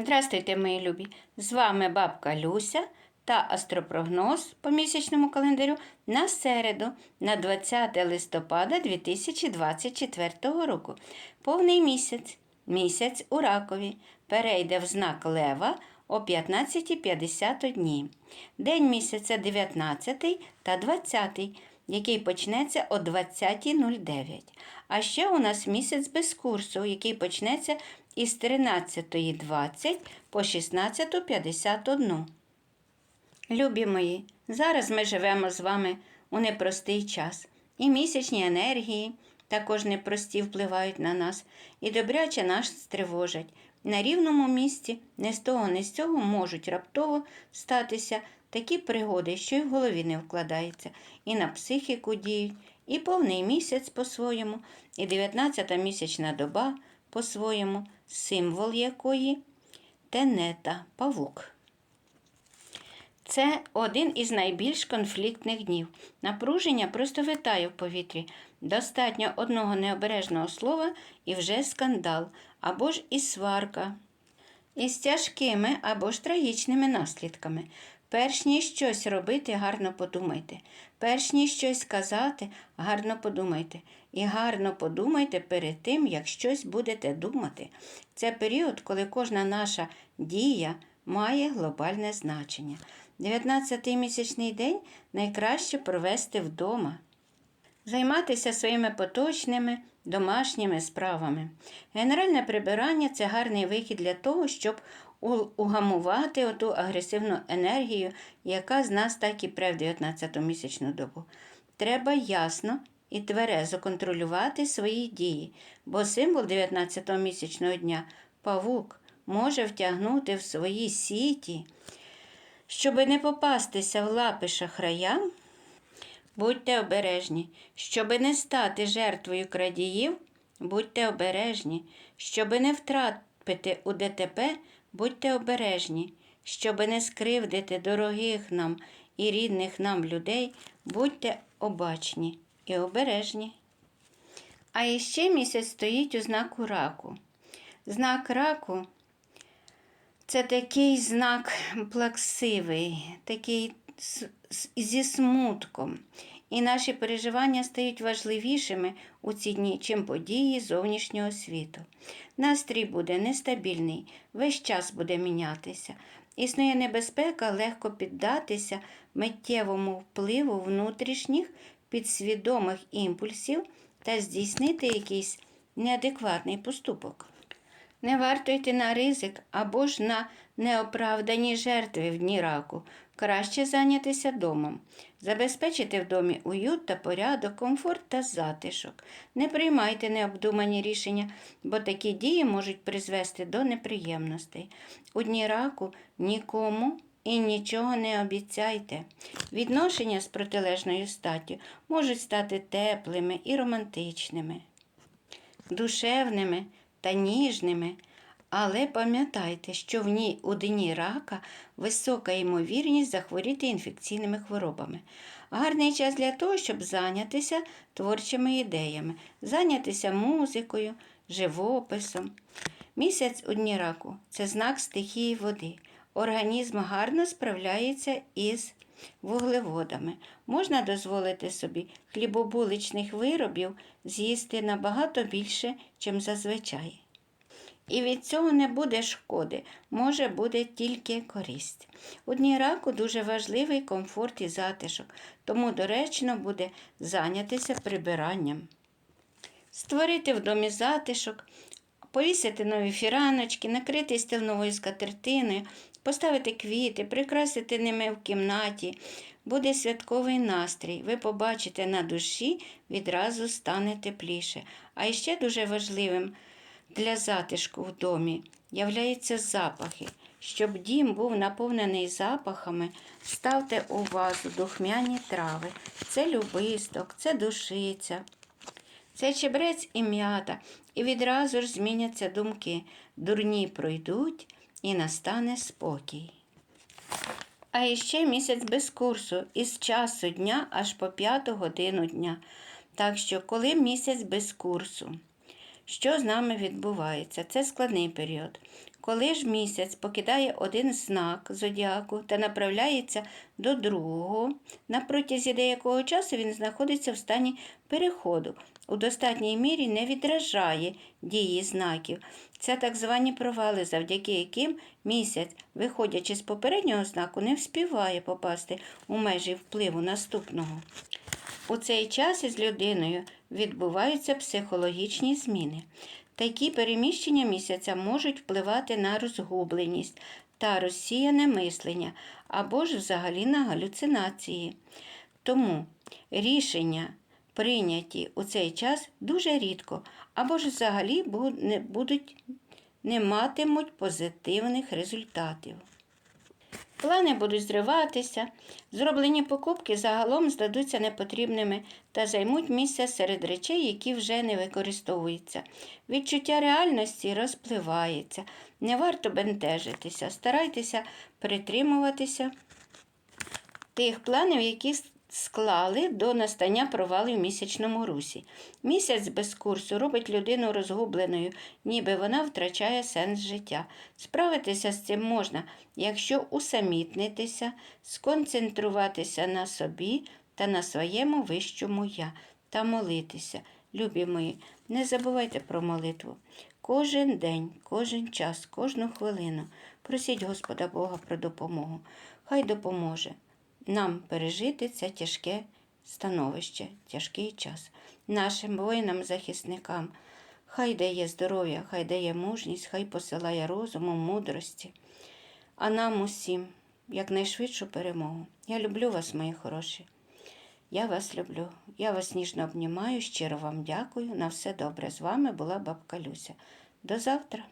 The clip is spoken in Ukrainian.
Здравствуйте, мої любі! З вами бабка Люся та астропрогноз по місячному календарю на середу, на 20 листопада 2024 року. Повний місяць. Місяць у ракові перейде в знак Лева о 15.51. День місяця 19 та 20, який почнеться о 20.09. А ще у нас місяць без курсу, який почнеться із 13.20 по 16.51. Любі мої, зараз ми живемо з вами у непростий час, і місячні енергії також непрості впливають на нас, і добряче нас стривожать. На рівному місці не з того, не з цього можуть раптово статися такі пригоди, що й в голові не вкладається, і на психіку діють, і повний місяць по-своєму, і 19-та місячна доба по-своєму, символ якої тенета павук. Це один із найбільш конфліктних днів. Напруження просто витає в повітрі. Достатньо одного необережного слова і вже скандал, або ж і сварка. Із тяжкими або ж трагічними наслідками. Перш ніж щось робити, гарно подумайте. Перш ніж щось сказати, гарно подумайте. І гарно подумайте перед тим, як щось будете думати. Це період, коли кожна наша дія має глобальне значення. 19-й місячний день найкраще провести вдома. Займатися своїми поточними домашніми справами. Генеральне прибирання це гарний вихід для того, щоб угамувати оту агресивну енергію, яка з нас так і пре в 19-ту місячну добу. Треба ясно і тверезо контролювати свої дії, бо символ 19-го місячного дня павук може втягнути в свої сіті. Щоби не попастися в лапи шахраям, будьте обережні. Щоби не стати жертвою крадіїв, будьте обережні. Щоби не втрапити у ДТП, будьте обережні. Щоби не скривдити дорогих нам і рідних нам людей, будьте обачні і обережні. А іще місяць стоїть у знаку раку. Знак раку це такий знак плаксивий, такий зі смутком. І наші переживання стають важливішими у ці дні, чим події зовнішнього світу. Настрій буде нестабільний, весь час буде мінятися. Існує небезпека легко піддатися миттєвому впливу внутрішніх підсвідомих імпульсів та здійснити якийсь неадекватний поступок. Не варто йти на ризик або ж на неоправдані жертви в дні раку. Краще зайнятися домом, забезпечити в домі уют та порядок, комфорт та затишок. Не приймайте необдумані рішення, бо такі дії можуть призвести до неприємностей. У дні раку нікому і нічого не обіцяйте. Відношення з протилежною статтю можуть стати теплими і романтичними душевними та ніжними. Але пам'ятайте, що в ній у дні рака висока ймовірність захворіти інфекційними хворобами. Гарний час для того, щоб зайнятися творчими ідеями, зайнятися музикою, живописом. Місяць у дні раку це знак стихії води. Організм гарно справляється із вуглеводами. Можна дозволити собі хлібобуличних виробів з'їсти набагато більше, чим зазвичай. І від цього не буде шкоди, може буде тільки користь. У дні раку дуже важливий комфорт і затишок, тому доречно буде зайнятися прибиранням. Створити в домі затишок, повісити нові фіраночки, накрити стіл новою скатертиною, поставити квіти, прикрасити ними в кімнаті. Буде святковий настрій. Ви побачите на душі, відразу стане тепліше. А ще дуже важливим для затишку в домі являються запахи. Щоб дім був наповнений запахами, ставте у вазу духмяні трави. Це любисток, це душиця, це чебрець і м'ята, і відразу ж зміняться думки. Дурні пройдуть і настане спокій. А іще місяць без курсу, із часу дня аж по п'яту годину дня. Так що, коли місяць без курсу, що з нами відбувається? Це складний період. Коли ж місяць покидає один знак зодіаку та направляється до другого, на протязі деякого часу він знаходиться в стані переходу, у достатній мірі не відражає дії знаків. Це так звані провали, завдяки яким місяць, виходячи з попереднього знаку, не вспіває попасти у межі впливу наступного. У цей час із людиною відбуваються психологічні зміни. Такі переміщення місяця можуть впливати на розгубленість та розсіяне мислення або ж взагалі на галюцинації. Тому рішення, прийняті у цей час, дуже рідко або ж взагалі будуть не матимуть позитивних результатів. Плани будуть зриватися, зроблені покупки загалом здадуться непотрібними та займуть місце серед речей, які вже не використовуються. Відчуття реальності розпливається. Не варто бентежитися, старайтеся притримуватися тих планів, які склали до настання провалів в місячному русі. Місяць без курсу робить людину розгубленою, ніби вона втрачає сенс життя. Справитися з цим можна, якщо усамітнитися, сконцентруватися на собі та на своєму вищому я та молитися. Любі мої, не забувайте про молитву. Кожен день, кожен час, кожну хвилину просіть Господа Бога про допомогу. Хай допоможе нам пережити це тяжке становище, тяжкий час. Нашим воїнам-захисникам хай дає здоров'я, хай дає мужність, хай посилає розуму, мудрості. А нам усім якнайшвидшу перемогу. Я люблю вас, мої хороші. Я вас люблю. Я вас ніжно обнімаю, щиро вам дякую. На все добре. З вами була бабка Люся. До завтра.